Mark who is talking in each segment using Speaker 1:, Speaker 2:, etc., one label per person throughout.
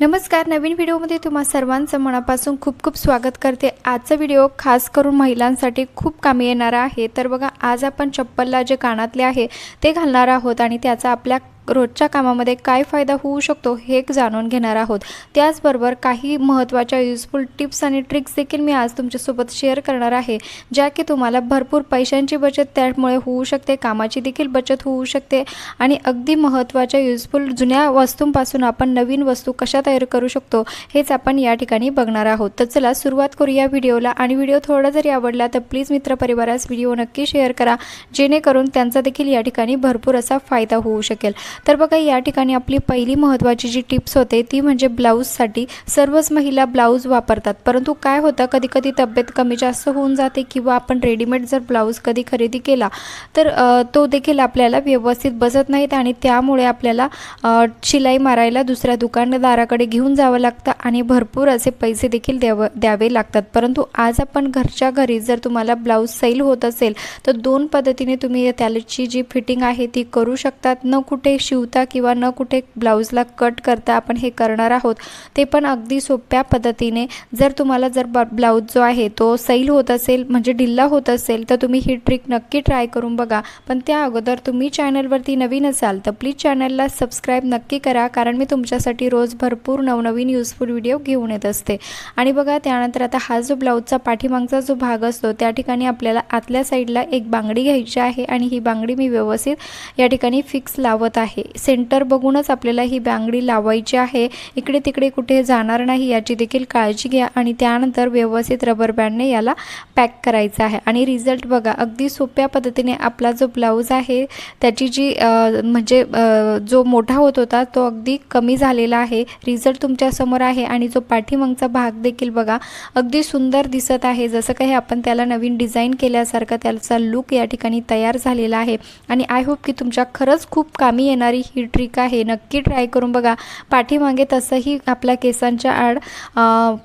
Speaker 1: नमस्कार नवीन व्हिडिओमध्ये तुम्हा सर्वांचं मनापासून खूप खूप स्वागत करते. आजचा व्हिडिओ खास करून महिलांसाठी खूप कामी येणारा आहे. तर बघा आज आपण चप्पलला जे कानातले आहे ते घालणार आहोत आणि त्याचा आपल्या रोजच्या कामामध्ये काय फायदा होऊ शकतो हे जाणून घेणार आहोत. त्याचबरोबर काही महत्त्वाच्या युजफुल टिप्स आणि ट्रिक्स देखील मी आज तुमच्यासोबत शेअर करणार आहे ज्या की तुम्हाला भरपूर पैशांची बचत त्यामुळे होऊ शकते कामाची देखील बचत होऊ शकते आणि अगदी महत्त्वाच्या युजफुल जुन्या वस्तूंपासून आपण नवीन वस्तू कशा तयार करू शकतो हेच आपण या ठिकाणी बघणार आहोत. तर चला सुरुवात करूया व्हिडिओला आणि व्हिडिओ थोडा जरी आवडला तर प्लीज मित्रपरिवारास व्हिडिओ नक्की शेअर करा जेणेकरून त्यांचा देखील या ठिकाणी भरपूर असा फायदा होऊ शकेल. तर बघा या ठिकाणी आपली पहिली महत्त्वाची जी टिप्स होते ती म्हणजे ब्लाऊजसाठी सर्वच महिला ब्लाऊज वापरतात. परंतु काय होतं कधी कधी तब्येत कमी जास्त होऊन जाते किंवा आपण रेडीमेड जर ब्लाऊज कधी खरेदी केला तर तो देखील आपल्याला व्यवस्थित बसत नाहीत आणि त्यामुळे आपल्याला शिलाई मारायला दुसऱ्या दुकानदाराकडे घेऊन जावं लागतं आणि भरपूर असे पैसे देखील द्यावं द्यावे लागतात. परंतु आज आपण घरच्या घरी जर तुम्हाला ब्लाऊज सैल होत असेल तर दोन पद्धतीने तुम्ही त्याची जी फिटिंग आहे ती करू शकतात. न कुठे शिवता किंवा न कुठे ब्लाऊजला कट करता आपण हे करणार आहोत ते पण अगदी सोप्या पद्धतीने. जर तुम्हाला जर ब ब्लाऊज जो आहे तो सैल होत असेल म्हणजे ढिल्ला होत असेल तर तुम्ही ही ट्रिक नक्की ट्राय करून बघा. पण त्या अगोदर तुम्ही चॅनलवरती नवीन असाल तर प्लीज चॅनलला सबस्क्राईब नक्की करा कारण मी तुमच्यासाठी रोज भरपूर नवनवीन युजफुल व्हिडिओ घेऊन येत असते. आणि बघा त्यानंतर आता हा जो ब्लाऊजचा पाठीमागचा जो भाग असतो त्या ठिकाणी आपल्याला आतल्या साईडला एक बांगडी घ्यायची आहे आणि ही बांगडी मी व्यवस्थित या ठिकाणी फिक्स लावत आहे. सेंटर बघूनच आपल्याला ही बांगडी लावायची आहे. इकडे तिकडे कुठे जाणार नाही याची देखील काळजी घ्या आणि त्यानंतर व्यवस्थित रबर बँडने याला पॅक करायचं आहे. आणि रिझल्ट बघा अगदी सोप्या पद्धतीने आपला जो ब्लाऊज आहे त्याची जी म्हणजे जो मोठा होत होता तो अगदी कमी झालेला आहे. रिझल्ट तुमच्यासमोर आहे आणि जो पाठीमागचा भाग देखील बघा अगदी सुंदर दिसत आहे. जसं काही आपण त्याला नवीन डिझाईन केल्यासारखं त्याचा लुक या ठिकाणी तयार झालेला आहे. आणि आय होप की तुमच्या खरंच खूप कामी येणार ही ट्रिक आहे. नक्की ट्राय करून बघा. पाठीमागे तसंही आपल्या केसांच्या आड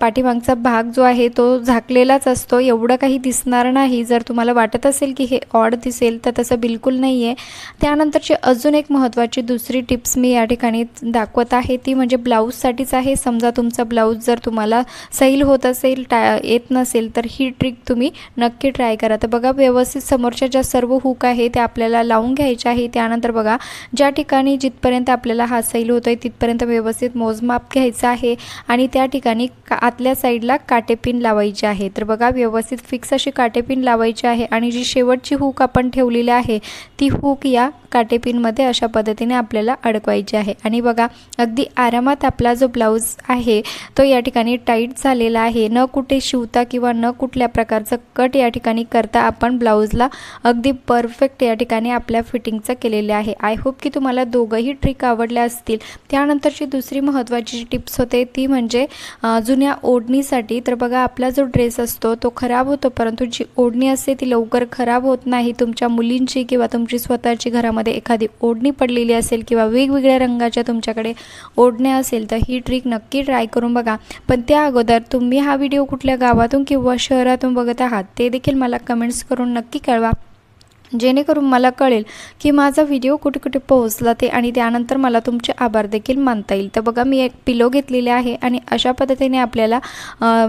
Speaker 1: पाठीमागचा भाग जो आहे तो झाकलेलाच असतो. एवढं काही दिसणार नाही. जर तुम्हाला वाटत असेल की हे ऑड दिसेल तर तसं बिलकुल नाही आहे त्यानंतरची अजून एक महत्त्वाची दुसरी टिप्स मी या ठिकाणी दाखवत आहे. ती म्हणजे ब्लाऊजसाठीच आहे. समजा तुमचा ब्लाऊज जर तुम्हाला सैल होत असेल टा येत नसेल तर ही ट्रिक तुम्ही नक्की ट्राय करा. तर बघा व्यवस्थित समोरच्या ज्या सर्व हुक आहे त्या आपल्याला लावून घ्यायच्या आहे त्यानंतर बघा ज्या ठिकाणी ठिकाणी जिथपर्यंत आपल्याला हा सैल होतो आहे तिथपर्यंत व्यवस्थित मोजमाप घ्यायचं आहे आणि त्या ठिकाणी का आतल्या साईडला काटेपिन लावायची आहे. तर बघा व्यवस्थित फिक्स अशी काटेपिन लावायची आहे आणि जी शेवटची हूक आपण ठेवलेली आहे ती हूक या काटेपिनमध्ये अशा पद्धतीने आपल्याला अडकवायची आहे. आणि बघा अगदी आरामात आपला जो ब्लाऊज आहे तो या ठिकाणी टाईट झालेला आहे. न कुठे शिवता किंवा न कुठल्या प्रकारचं कट या ठिकाणी करता आपण ब्लाऊजला अगदी परफेक्ट या ठिकाणी आपल्या फिटिंगचं केलेले आहे. आय होप की तुम्हाला दोघंही ट्रिक आवडल्या असतील. त्यानंतरची दुसरी महत्त्वाची जी टिप्स होते ती म्हणजे जुन्या ओढणीसाठी. तर बघा आपला जो ड्रेस असतो तो खराब होतो परंतु जी ओढणी असते ती लवकर खराब होत नाही. तुमच्या मुलींची किंवा तुमची स्वतःची घरामध्ये एखादी ओढणी पडलेली असेल किंवा वेगवेगळ्या रंगाच्या तुमच्याकडे ओढण्या असेल तर ही ट्रिक नक्की ट्राय करून बघा. पण त्या अगोदर तुम्ही हा व्हिडिओ कुठल्या गावातून किंवा शहरातून बघत आहात ते देखील मला कमेंट्स करून नक्की कळवा. जेणेकरून मला कळेल की माझा व्हिडिओ कुठे कुठे पोहोचला ते आणि त्यानंतर मला तुमचे आभार देखील मानता येईल. तर बघा मी एक पिलो घेतलेले आहे आणि अशा पद्धतीने आपल्याला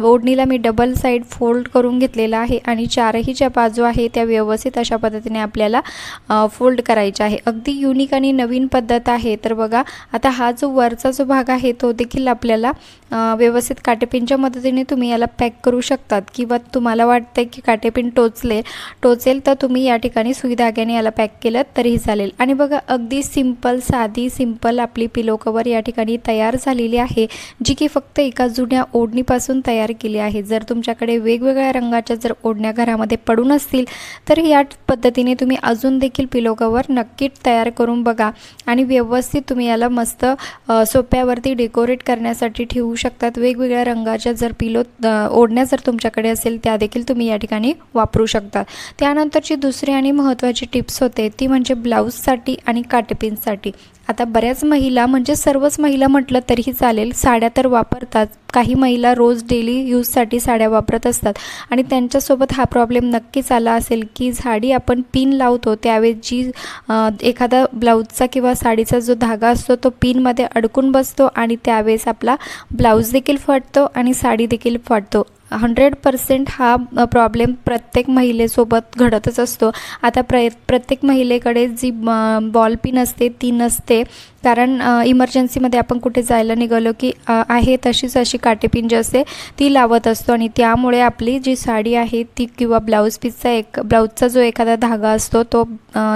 Speaker 1: ओढणीला मी डबल साईड फोल्ड करून घेतलेला आहे आणि चारही ज्या बाजू आहे त्या व्यवस्थित अशा पद्धतीने आपल्याला फोल्ड करायच्या आहे. अगदी युनिक आणि नवीन पद्धत आहे. तर बघा आता हा जो वरचा जो भाग आहे तो देखील आपल्याला व्यवस्थित काटेपिनच्या मदतीने तुम्ही याला पॅक करू शकतात. किंवा तुम्हाला वाटतं की काटेपिन टोचले टोचेल तर तुम्ही या ठिकाणी सुई धाग्याने याला पॅक केलं तरीही चालेल. आणि बघा अगदी सिंपल साधी सिंपल आपली पिलो कवर या ठिकाणी तयार झालेली आहे जी की फक्त एका जुन्या ओढणीपासून तयार केली आहे. जर तुमच्याकडे वेगवेगळ्या रंगाच्या जर ओढण्या घरामध्ये पडून असतील तर या पद्धतीने तुम्ही अजून देखील पिलो कवर नक्कीच तयार करून बघा आणि व्यवस्थित तुम्ही याला मस्त सोप्यावरती डेकोरेट करण्यासाठी ठेवू शकतात. वेगवेगळ्या रंगाच्या जर पिलो ओढण्या जर तुमच्याकडे असेल त्या देखील तुम्ही या ठिकाणी वापरू शकता. त्यानंतरची दुसरी आणि महत्त्वाची टिप्स होते ती म्हणजे ब्लाऊजसाठी आणि काटेपिनसाठी. आता बऱ्याच महिला म्हणजे सर्वच महिला म्हटलं तरीही चालेल साड्या तर वापरतात. काही महिला रोज डेली यूजसाठी साड्या वापरत असतात. आणि त्यांच्यासोबत हा प्रॉब्लेम नक्कीच आला असेल की झाडी आपण पिन लावतो त्यावेळेस जी एखादा ब्लाऊजचा किंवा साडीचा जो धागा असतो तो पिनमध्ये अडकून बसतो आणि त्यावेळेस आपला ब्लाऊज देखील फाटतो आणि साडी देखील फाटतो. हंड्रेड पर्सेंट हा प्रॉब्लेम प्रत्येक महिलेसोबत घडतच असतो. आता प्र प्रत्येक महिलेकडे जी बॉल पिन असते ती नसते. कारण इमर्जन्सीमध्ये आपण कुठे जायला निघालो की आहे तशीच अशी काटेपिंज असते ती लावत असतो. आणि त्यामुळे आपली जी साडी आहे ती किंवा ब्लाऊज पीसचा एक ब्लाऊजचा जो एखादा धागा असतो तो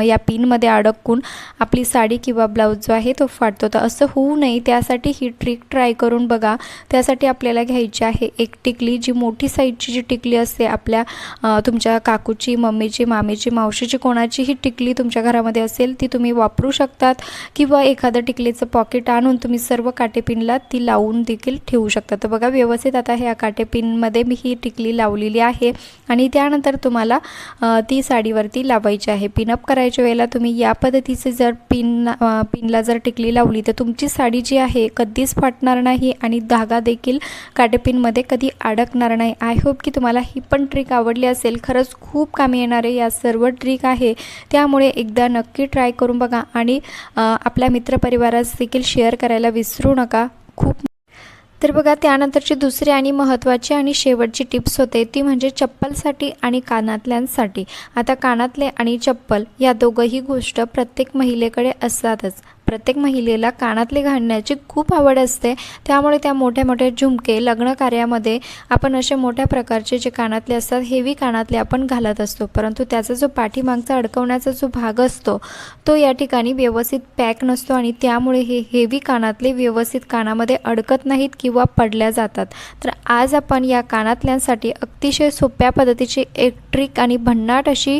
Speaker 1: या पिनमध्ये अडकून आपली साडी किंवा ब्लाऊज जो आहे तो फाटतो. तर असं होऊ नये. त्यासाठी ही ट्रिक ट्राय करून बघा. त्यासाठी आपल्याला घ्यायची आहे एक टिकली. जी मोठी साईजची जी टिकली असते आपल्या तुमच्या काकूची मम्मीची मामीची मावशीची कोणाचीही टिकली तुमच्या घरामध्ये असेल ती तुम्ही वापरू शकतात. किंवा किंवा एखादं टिकलीचं पॉकेट आणून तुम्ही सर्व काटेपिनला ती लावून देखील ठेवू शकता. तर बघा व्यवस्थित आता ह्या काटेपिनमध्ये मी ही टिकली लावलेली आहे आणि त्यानंतर तुम्हाला ती साडीवरती लावायची आहे. पिनअप करायच्या वेळेला तुम्ही या पद्धतीचे जर पिन पिनला जर टिकली लावली तर तुमची साडी जी आहे कधीच फाटणार नाही आणि धागा देखील काटेपिनमध्ये कधी अडकणार नाही. आय होप की तुम्हाला ही पण ट्रिक आवडली असेल. खरंच खूप कामी येणारे या सर्व ट्रिक आहे. त्यामुळे एकदा नक्की ट्राय करून बघा आणि आपल्या आपल्या मित्रपरिवारास देखील शेअर करायला विसरू नका. खूप तर बघा त्यानंतरची दुसरी आणि महत्त्वाची आणि शेवटची टिप्स होते ती म्हणजे चप्पलसाठी आणि कानातल्यांसाठी. आता कानातले आणि चप्पल या दोघंही गोष्ट प्रत्येक महिलेकडे असतातच. प्रत्येक महिलेला कानातले घालण्याची खूप आवड असते. त्यामुळे त्या मोठ्या मोठ्या झुमके लग्न कार्यामध्ये आपण असे मोठ्या प्रकारचे जे कानातले असतात हेवी कानातले आपण घालत असतो. परंतु त्याचा जो पाठीमागचा अडकवण्याचा जो भाग असतो तो या ठिकाणी व्यवस्थित पॅक नसतो आणि त्यामुळे हे हेवी कानातले व्यवस्थित कानामध्ये अडकत नाहीत किंवा पडल्या जातात. तर आज आपण या कानातल्यांसाठी अतिशय सोप्या पद्धतीची एक ट्रिक आणि भन्नाट अशी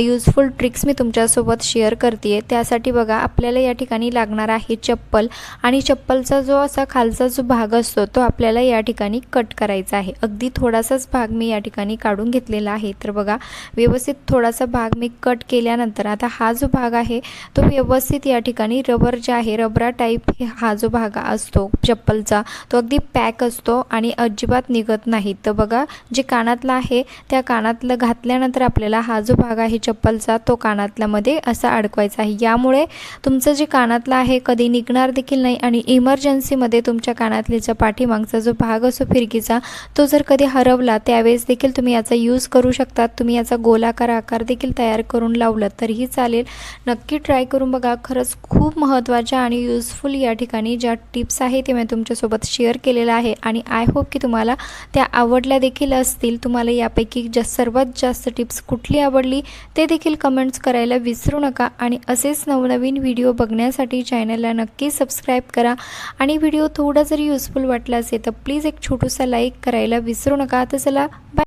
Speaker 1: यूजफुल ट्रिक्स मी तुमच्यासोबत शेअर करते त्यासाठी बघा आपल्याला या ठिकाणी लागणार आहे चप्पल. आणि चप्पलचा जो असा खालचा जो भाग असतो तो आपल्याला या ठिकाणी कट करायचा आहे. अगदी थोडासाच भाग मी या ठिकाणी काढून घेतलेला आहे. तर बघा व्यवस्थित थोडासा भाग मी कट केल्यानंतर आता हा जो भाग आहे तो व्यवस्थित या ठिकाणी रबर जे आहे रबरा टाईप हा जो भाग असतो चप्पलचा तो अगदी पॅक असतो आणि अजिबात निघत नाही. तर बघा जे कानातलं आहे त्या कानातलं घातल्यानंतर आपल्याला हा जो भाग आहे चप्पलचा तो कानातल्यामध्ये असा अडकवायचा आहे. यामुळे तुमचं जे कानातलं आहे कधी निघणार देखील नाही आणि इमर्जन्सीमध्ये तुमच्या कानातलीच्या पाठीमागचा जो भाग असो फिरकीचा तो जर कधी हरवला त्यावेळेस देखील तुम्ही याचा यूज करू शकतात. तुम्ही याचा गोलाकार आकार देखील तयार करून लावलं तरीही चालेल. नक्की ट्राय करून बघा. खरंच खूप महत्त्वाच्या आणि युजफुल या ठिकाणी ज्या टिप्स आहे ते मी तुमच्यासोबत शेअर केलेल्या आहे आणि आय होप की तुम्हाला त्या आवडल्या देखील असतील. तुम्हाला यापैकी जा सर्वात जास्त टिप्स कुठली आवडली ते देखील कमेंट्स करायला विसरू नका. आणि असेच नवनवीन व्हिडिओ बघण्यासाठी चॅनलला नक्की सबस्क्राईब करा. आणि व्हिडिओ थोडा जरी युजफुल वाटला असेल तर प्लीज एक छोटूसा लाईक करायला विसरू नका. तर चला बाय